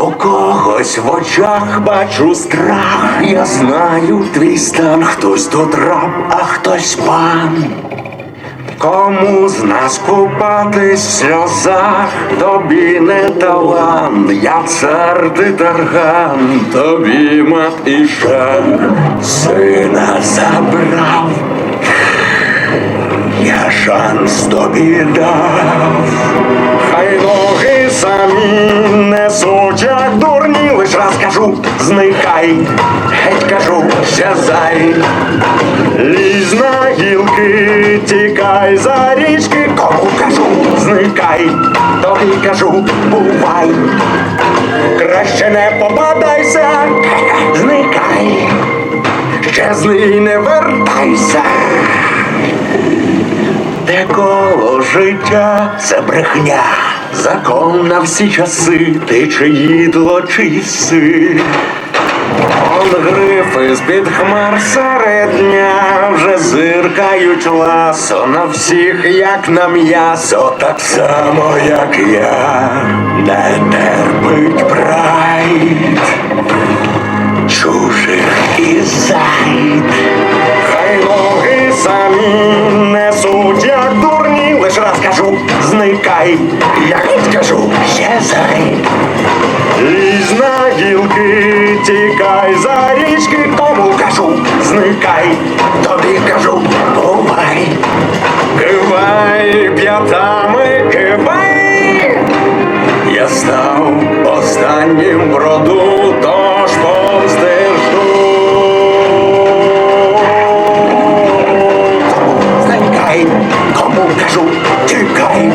У когось в очах бачу страх, я знаю твій стан, хтось тут раб, а хтось пан. Кому з нас купатись в сльозах, тобі не талант, я цар ти тарган, тобі мат і шах, сина забрав, я шанс тобі дав, дурні, лиш раз кажу, зникай, геть кажу, щезай. Лізь на гілки, тікай за річки, кому кажу, зникай, тобі кажу, бувай. Краще не попадайся, зникай, щезни і не вертайся. Те коло життя це брехня, закон на всі часи, ти чи їдло. Он грифи з-під хмар серед дня вже зиркають ласо на всіх, як на м'ясо, так само, як я, не терпить прайд тікай за річки, кому кажу, зникай, тобі кажу, бувай, кивай п'ятами, кивай, я став останнім броду, тож повздержу. Зникай, кому кажу, тікай.